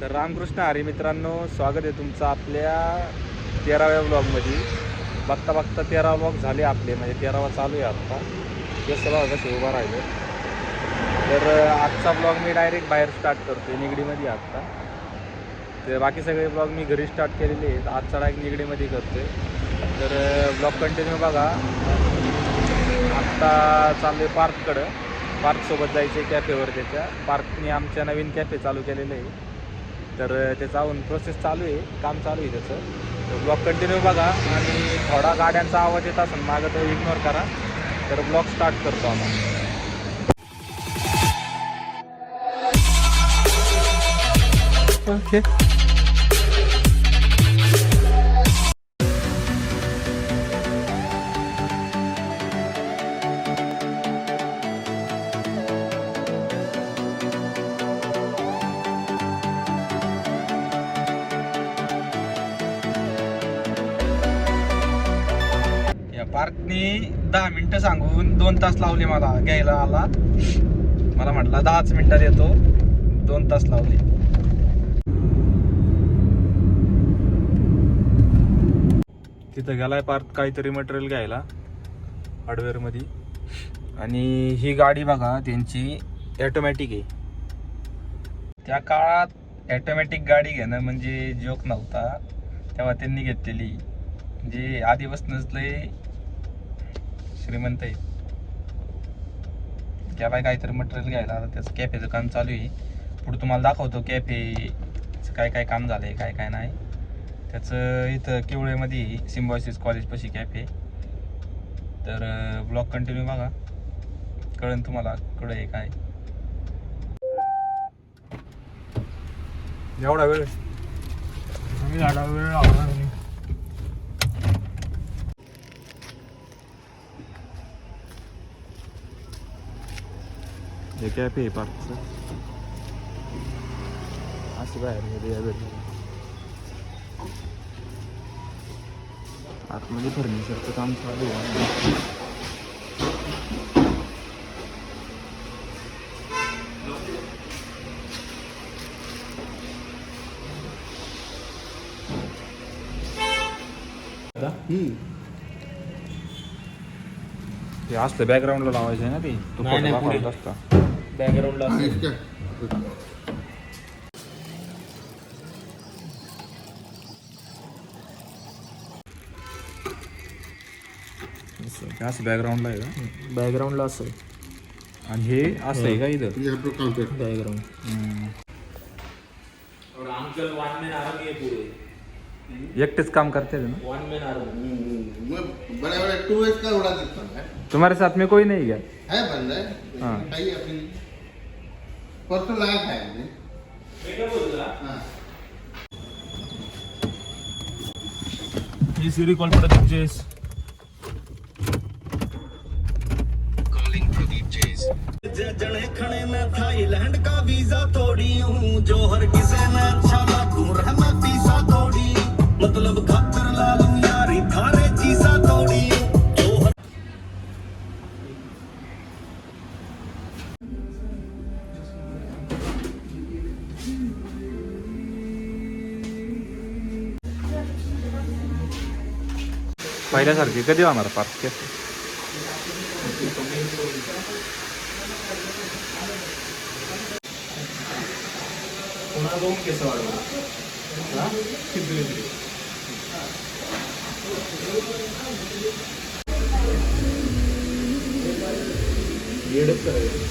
तर रामकृष्ण हरी मित्रांनो स्वागत आहे तुमचं आपल्या तेराव्या ब्लॉगमध्ये बघता बघता तेरा ब्लॉग झाले आपले म्हणजे तेरावा चालू आहे आत्ता ते सगळं कसे उभा राहिलं. तर आजचा ब्लॉग मी डायरेक्ट बाहेर स्टार्ट करतो निगडीमध्ये आत्ता तर बाकी सगळे ब्लॉग मी घरी स्टार्ट केलेले आहेत. आजचा डायरेक्ट निगडीमध्ये करतोय. तर ब्लॉग कंटिन्यू बघा. आत्ता चाललो आहे पार्ककडं. पार्कसोबत जायचे कॅफेवर त्याच्या पार्कने आमच्या नवीन कॅफे चालू केलेलं आहे. तर त्याचा अजून प्रोसेस चालू आहे काम चालू आहे त्याचं. तर ब्लॉग कंटिन्यू बघा आणि थोडा गाड्यांचा आवाज येत असेल मागं तो इग्नोर करा. तर ब्लॉग स्टार्ट करतो आम्हाला ओके पार्कने दहा मिनटं सांगून दोन तास लावले मला घ्यायला आला. मला म्हटला दहाच मिनटात येतो. दोन तास लावले. तिथं गेलाय पार्क काहीतरी मटेरियल घ्यायला हार्डवेअरमध्ये आणि ही गाडी बघा त्यांची ॲटोमॅटिक आहे. त्या काळात ॲटोमॅटिक गाडी घेणं म्हणजे जोक नव्हता. तेव्हा त्यांनी घेतलेली. म्हणजे आधीपासूनच लय श्रीमंत आहे त्याला काहीतरी मटेरियल घ्यायला. आता त्याचं कॅफेचं काम चालू आहे. पुढे तुम्हाला दाखवतो कॅफेचं काय काय काम झालं आहे काय काय नाही. त्याचं इथं केवळेमध्ये सिम्बॉयसिस कॉलेजपाशी कॅफे तर ब्लॉग कंटिन्यू बघा. कळेल तुम्हाला कळ आहे काय. एवढा वेळ. झाडा वेळ हे कॅफे आहे पार्कचं असं बाहेर या आतमध्ये फर्निचरचं काम चालू आहे ते असलं बॅकग्राऊंडला लावायचं आहे ना ते तू असता बॅकग्राऊंडला असं बॅकग्राऊंडला आहे का? बॅकग्राऊंडला असं आणि हे असं आहे का इथं? count it. Background uncle one man army है पूरे एकटेच काम करते थे ना? वन मैन आर्मी मैं बड़े बड़े टू एच का उड़ा देता हूँ तुम्हारे साथ में कोई नहीं गया है बंदा है. हाँ। परसों लाया था हमने हाँ. सीरी जने थाईलैंड का वीजा तोड़ी हूँ जो हर किसे ने अच्छा पहिल्यासारखे कधी होणार पार्क? येडच करायचं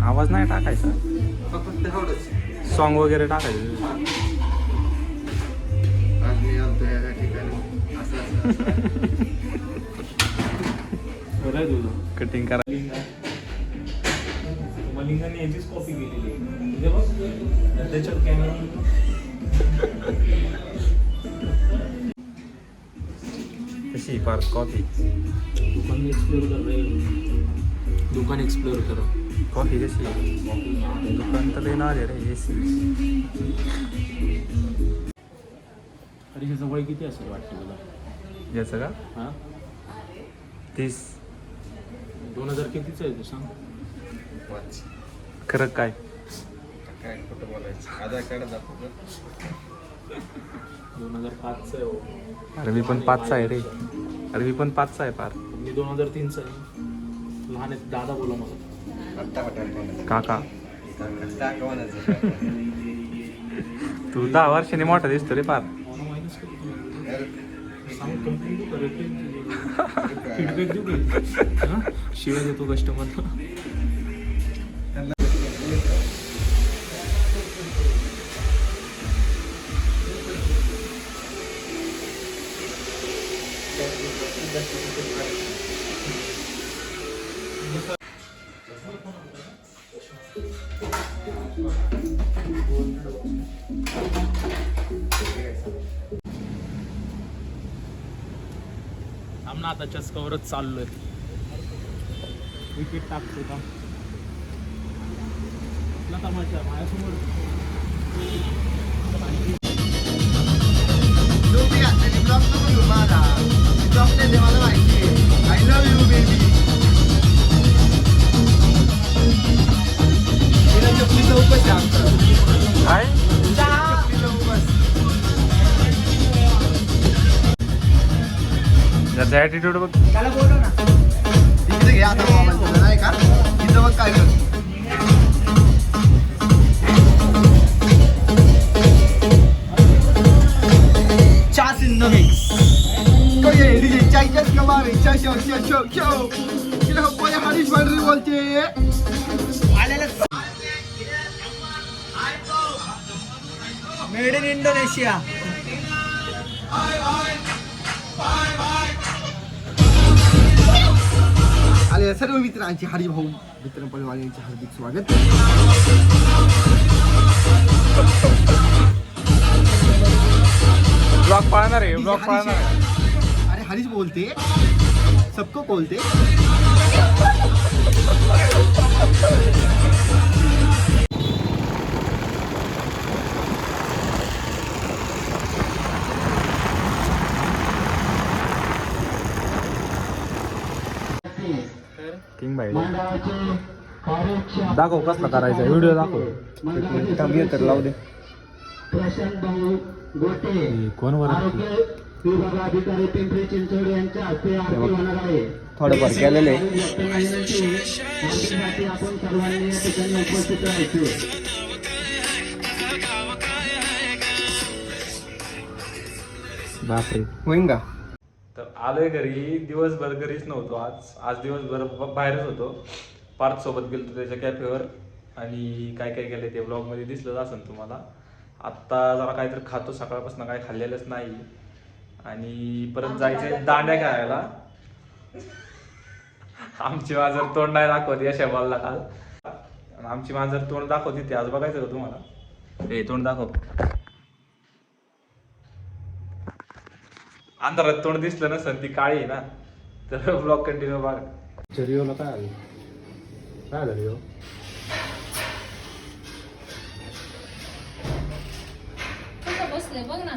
आवाज नाही टाकायचा? सॉन्ग वगैरे टाकायचं. कटिंग करा. मलिंगाने याचीच कॉपी केलेली कॅमेरा कशी कॉफी दुकान एक्सप्लोर कर दुकान एक्सप्लोर करो. कॉफी कशी दुकान तर नाव आहे रे ए सी ह्याचं वय किती असेल वाटतं तुला? याचं का? हां? तीस. दोन हजार कितीचं आहे तू सांग. खरं काय? काय खोटं बोलायचं. आधार कार्ड दाखवतो. दोन हजार पाचचं आहे हो. अरे मी पण पाचचा आहे रे. अरे मी पण पाचचा आहे पार. मी दोन हजार तीनचं आहे. लहान आहे दादा बोला मला. काका. तू दहा वर्षांनी मोठा दिसतो रे का फीडबॅक देऊ हां? शिवाय देतो कस्टमरला आमना आता चस्कावरच चाललोय. विकेट टाकतो का कुठला तमाशा माझ्यासमोर. त्याचा ॲटिट्यूड बघ तिकडे घे आता मोबाईल तुझा नाही का तिथं बघ काय करतो Chas in the mix. Oye, DJ Chayas Kamari, show, show, show, show, show. Kila ko ya Harish Bandri बोलते मेड इन इंडोनेशिया आले सर्व मित्रांचे हरिभाऊ मित्र परिवारांचे हार्दिक स्वागत. ब्लॉग पाळणार आहे ब्लॉग पाळणार आहे. अरे हरीश बोलते. सबको बोलते. किंग भाई दाखव कसला करायचा व्हिडिओ दाखव. तर लावू दे. कोण वर विभागाधिकारी पिंपरी चिंचवड यांच्या हस्ते आरती होणार आहे. थोडंफार केलेलं. आहे आरतीसाठी आपण सर्वांनी या ठिकाणी उपस्थित राहायचे. बापरे. होईन का? आलोय घरी दिवसभर घरीच नव्हतो आज. आज दिवसभर बाहेरच होतो. पार्थ सोबत गेलतो त्याच्या कॅफेवर आणि काय काय केलं ते ब्लॉगमध्ये दिसलंच असेल तुम्हाला. आत्ता जरा काहीतरी खातो सकाळपासून काय खाल्लेलंच नाही. आणि परत जायचंय दांड्या खेळायला. आमची मांजर तोंड नाही दाखवते अशा बॉलला काल. आमची मांजर तोंड दाखवते ते आज बघायचं तुम्हाला? हे तोंड दाखव. अंधारात तोंड दिसलं नसेल ती काळी आहे ना तर ब्लॉग कंटिन्यू बघ झरिओला काय आलं? काय झालं? कसं बसले? बघ ना.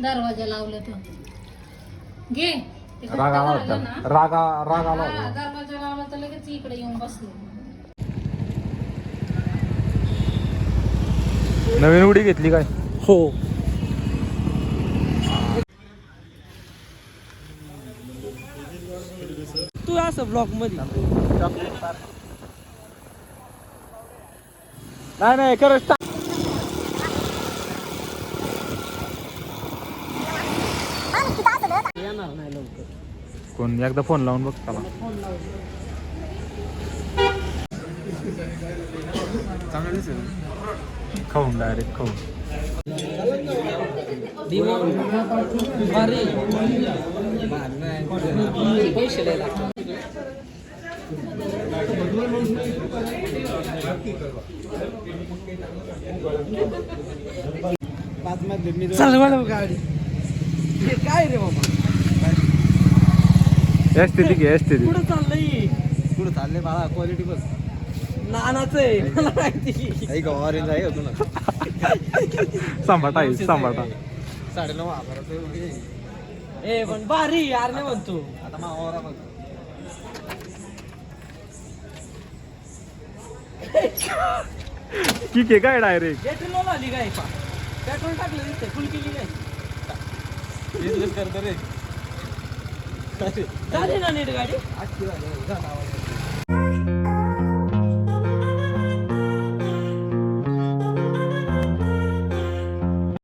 दरवाजा लावले तर घे. ते घट्ट राग आला होता. ना. राग राग आला हा, होता दरवाजा लावला तर लगेच इकडे येऊन बसले. नवीन उडी घेतली काय? हो. ब्लॉकमध्ये नाही नाही खरंच येणार नाही लवकर. कोण? एकदा फोन लावून बघ त्याला. खाऊन डायरेक्ट खाऊन. भारी. पैसे लय हे काय रे बाबा? एस्थेटिक आहे एस्थेटिक कुठं चाललंय? पुढे चालले बाळा? क्वालिटी बस नानाच आहे. मला माहिती. ऐक ऑरेंज आहे अजून. सांभाटा आहे सांभाटा साडेनऊ हजाराचं ए पण भारी यार नाही म्हणतो. आता मावारा बघ. ठीक आहे काय डायरेक्ट पेट्रोल आली काय? पा पेट्रोल टाकलं दिसते फुल केली काय? बिझनेस करतो रे. झाली ना नीट गाडी? आजची झाली, जा नावाला.